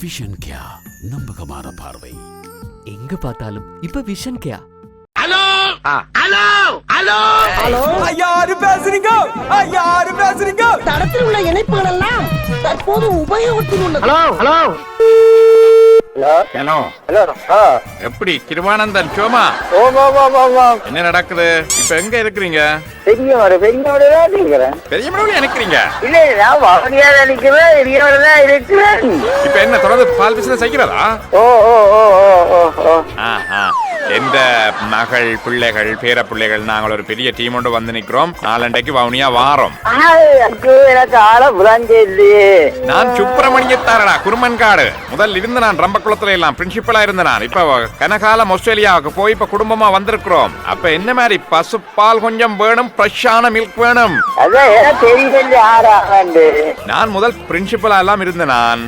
Vision கியா நம்பகமான பார்வை. எங்க பார்த்தாலும் இப்ப விஷன் கேயா யாரு பேசுறீங்க? யாரு பேசுறீங்க? தடத்தில் உள்ள இணைப்புகள் எல்லாம் தற்போது உபயோகத்தில் உள்ளது. ஹலோ! எப்படி? கிருவானந்தன் சோமா? என்ன நடக்குது? இப்ப எங்க இருக்கிறீங்க? பெரிய மனவில் நினைக்கிறீங்க? இல்ல நான் வசதியாக நிற்கிறேன் பெரியவர் தான் இருக்கிறேன். இப்ப என்ன தொடர்ந்து பால் பிசினஸ் செய்கிறதா? ஓ ஓ ஓ ஓ ஓ ஓ. ஆஹா. எந்த மகள் பிள்ளைகள் பேர பிள்ளைகள் நாங்கள் ஒரு பெரிய டீம் ஒன்று வந்து நிக்கிறோம் நாளண்டைக்கு வவுனியா வாரோம். நான் சுப்பிரமணியத்தாரடா குருமன்காடு. முதல் இருந்து நான் ரம்பக்குளத்துல எல்லாம் பிரின்சிபலா இருந்த நான். இப்ப கனகாலம் ஆஸ்திரேலியாவுக்கு போய் இப்ப குடும்பமா வந்திருக்கிறோம். அப்ப என்ன மாதிரி பசுப்பால் கொஞ்சம் வேணும் ஃப்ரெஷ்ஷான மில்க் வேணும்? நான் முதல் பிரின்சிபலா எல்லாம் இருந்த நான்.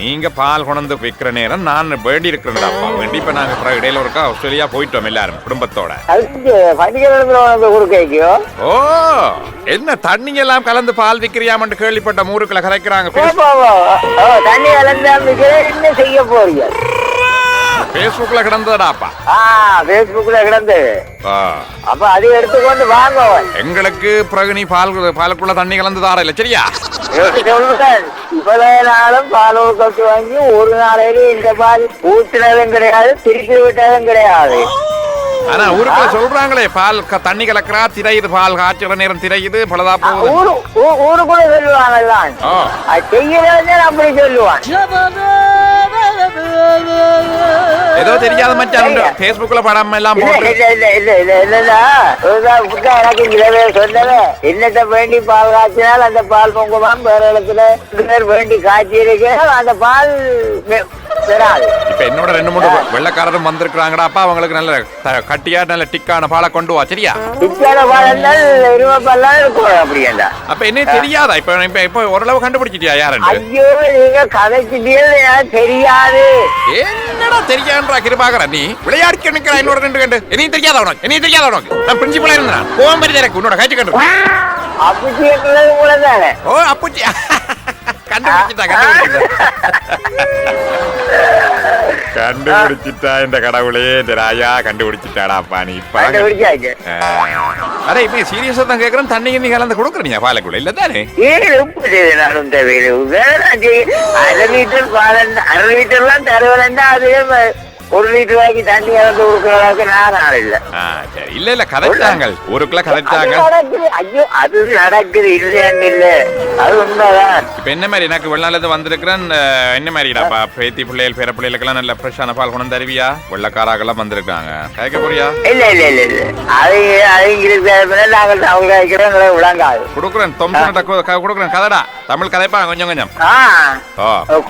நீங்க பால் கொண்டு விற்கிற நேரம் நான் வேண்டி இருக்கிறேன்டாப்பா வேண்டி இப்ப நாங்க இடையில ஒருக்கா ஆஸ்திரேலியா போயிட்டோம் எல்லாரும் குடும்பத்தோட. ஓ என்ன தண்ணி எல்லாம் கலந்து பால் விக்கிறியாமன்னு கேள்விப்பட்ட ஊருக்குள்ள கலைக்கிறாங்க ஓ தண்ணி கலந்தாம என்ன செய்ய போறீங்க பேஸ்புக்ல கிடந்ததாப்பா ஆ பேஸ்புக்ல கிடந்து. ஆ. அப்ப அதை எடுத்துக்கொண்டு வாங்க. எங்களுக்கு நீ பால் பாலுக்குள்ள தண்ணி கலந்து தார இல்ல சரியா? சொல்றேன் இவ்வளவு நாளும் பால் கொட்டு வாங்கி ஒரு நாளையில இந்த பால் ஊத்துனதும் கிடையாது திருப்பி விட்டதும் கிடையாது. ஆனா ஊருக்குள்ள சொல்றாங்களே பால் க- தண்ணி கலக்கிறா திரையுது பால் காய்ச்சுற நேரம் திரையுது பலதா போகுது ஊரு ஊ- ஊருக்குள்ள சொல்லுவாங்கல்லாம் ஓ அது அப்படி சொல்லுவான் ஏதோ தெரியாத மச்சான் பேஸ்புக்ல படம் எல்லாம் இல்ல போட்டு இல்ல இல்ல இல்ல இல்ல இல்ல ஒருதான் புத்தா எனக்கு இளவே சொன்னவே என்னத்த வேண்டி பால் காய்ச்சினால் அந்த பால் பொங்குமாம் வேற இடத்துல வேண்டி காய்ச்சி இருக்கிறால் அந்த பால் இப்ப என்னோட ரெண்டு மூணு வெள்ளக்காரரும் வந்திருக்காங்கடாப்பா அவங்களுக்கு நல்ல கட்டியா நல்ல டிக்கான பாலை கொண்டு வா சரியா? அப்ப என்ன தெரியாதா? இப்ப இப்ப இப்ப ஓரளவு கண்டுபிடிச்சிட்டியா யாருன்னு? ஐயோ நீங்க கதைச்சிட்டீங்க தெரியாது. என்னடா தெரியான்றா கிருபாகர நீ விளையாடி நிக்கிறா என்னோட ரெண்டு கண்டு. என்னையும் தெரியாத உனக்கு? என்னையும் தெரியாத உனக்கு? நான் பிரின்சிபலா இருந்தேன்? போவோம் மாதிரி எனக்கு உன்னோட காய்ச்சி கண்டு ஓ அப்புச்சி. கண்டுபிடிச்சிட்டா கண்டுபிடிச்சிட்டா. கடவுளே இந்த ராஜா கண்டுபிடிச்சிட்டாடாப்பா நீ இப்ப கண்டுபிடிச்சாச்சு அட இப்ப சீரியஸா தான் கேக்குறேன் தண்ணி கிண்ணி கலந்து கொடுக்குறீங்க பாலக்குள்ள இல்ல தானே? ஏழு உப்பு நானும் தேவையில்லை அரை லிட்டர் பால் அரை லிட்டர்லாம் தருவலண்டா அதுவே ஒரு லிட்டர் வாங்கி தண்ணி கலந்து கொடுக்குற அளவுக்கு நான் ஆள் இல்லை. சரி. இல்ல இல்ல கதைச்சாங்க. ஊருக்குள்ள அது கதைச்சாங்க ஐயோ அது நடக்குது. இல்லையான்னு இல்ல. அது உண்மைதான். இப்ப என்ன மாதிரி எனக்கு வெளிநாட்டுல இருந்து வந்திருக்கிறேன் என்ன மாதிரிடாப்பா பேத்தி பிள்ளைகள் பேர பிள்ளைகளுக்கெல்லாம் நல்ல ஃப்ரெஷ்ஷான பால் கொண்டு தருவியா? வெள்ளக்காராக்கெல்லாம் வந்திருக்காங்க. கேட்க போறியா? இல்ல இல்ல இல்ல இல்ல. அது அவங்களுக்கு நாங்கள் அவங்க வைக்கிறோம் விளங்காது. கொடுக்குறேன் தொம்சன்கிட்ட கொடுக்குறேன். கதடா. தமிழ் கதைப்பா கொஞ்சம் கொஞ்சம்.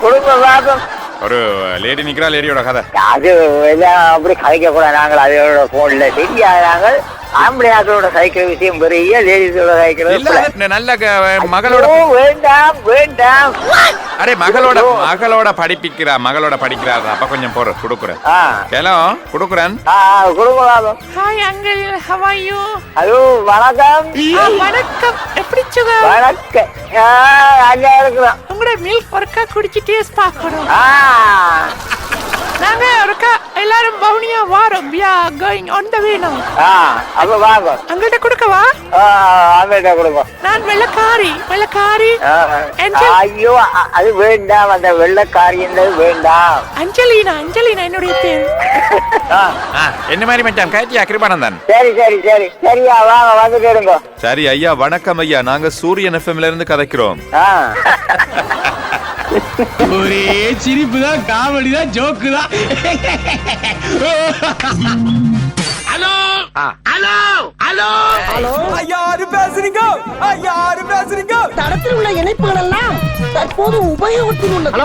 குடும்ப பாப்பம் ஒரு லேடி நிக்கிறா லேடியோட கதை. அது எல்லாம் அப்படி கதைக்க கூட நாங்கள் அதோட போன்ல தெரியாது நாங்கள் ஆம்பளை ஆக்களோட சைக்கிள் விஷயம் பெரிய லேடிஸோட சைக்கிள் இல்ல அது நல்ல க- மகளோட வேண்டாம் வேண்டாம். அரே மகளோட மகளோட படிப்பிக்கிறா மகளோட படிக்கிறாரு? அப்ப கொஞ்சம் போற கொடுக்குறேன். ஹலோ கொடுக்குறேன். லாபம் hi uncle how are you hello வணக்கம். வணக்கம். எப்படி சுகம் வணக்கம். ஆ, அங்க இருக்கிறோம். உங்களோட மில்க் ஒருக்கா குடிச்சு டேஸ்ட் பார்க்கணும் ஆ. நாங்க ஒருக்கா எல்லாரும் பவுனியா வாரோம் we are going on the way now. ஆ அப்ப வாங்க அங்கள்ட்ட கொடுக்கவா ஆ அங்கிட்ட கொடுங்க நான் வெள்ளக்காரி வெள்ளக்காரி. ஐயோ அது வேண்டாம் அந்த வெள்ளக்காரி என்பது வேண்டாம் அஞ்சலினா அஞ்சலினா என்னுடைய பேர் என்ன மாதிரி மச்சான் கேட்டியா கிருபானந்தன் சரி சரி சரி சரியா வாங்க வந்துட்டு இருங்க சரி ஐயா வணக்கம் ஐயா நாங்க சூரியன் எஃப்எம்ல இருந்து கதைக்கிறோம் ஆ ஒரே சிரிப்பு தான் காமெடி தான் ஜோக்கு தான் யாரு பேசுறீங்க? யாரு பேசுறீங்க? தடத்தில் உள்ள இணைப்புகள் எல்லாம் தற்போது உபயோகத்தில் உள்ளது.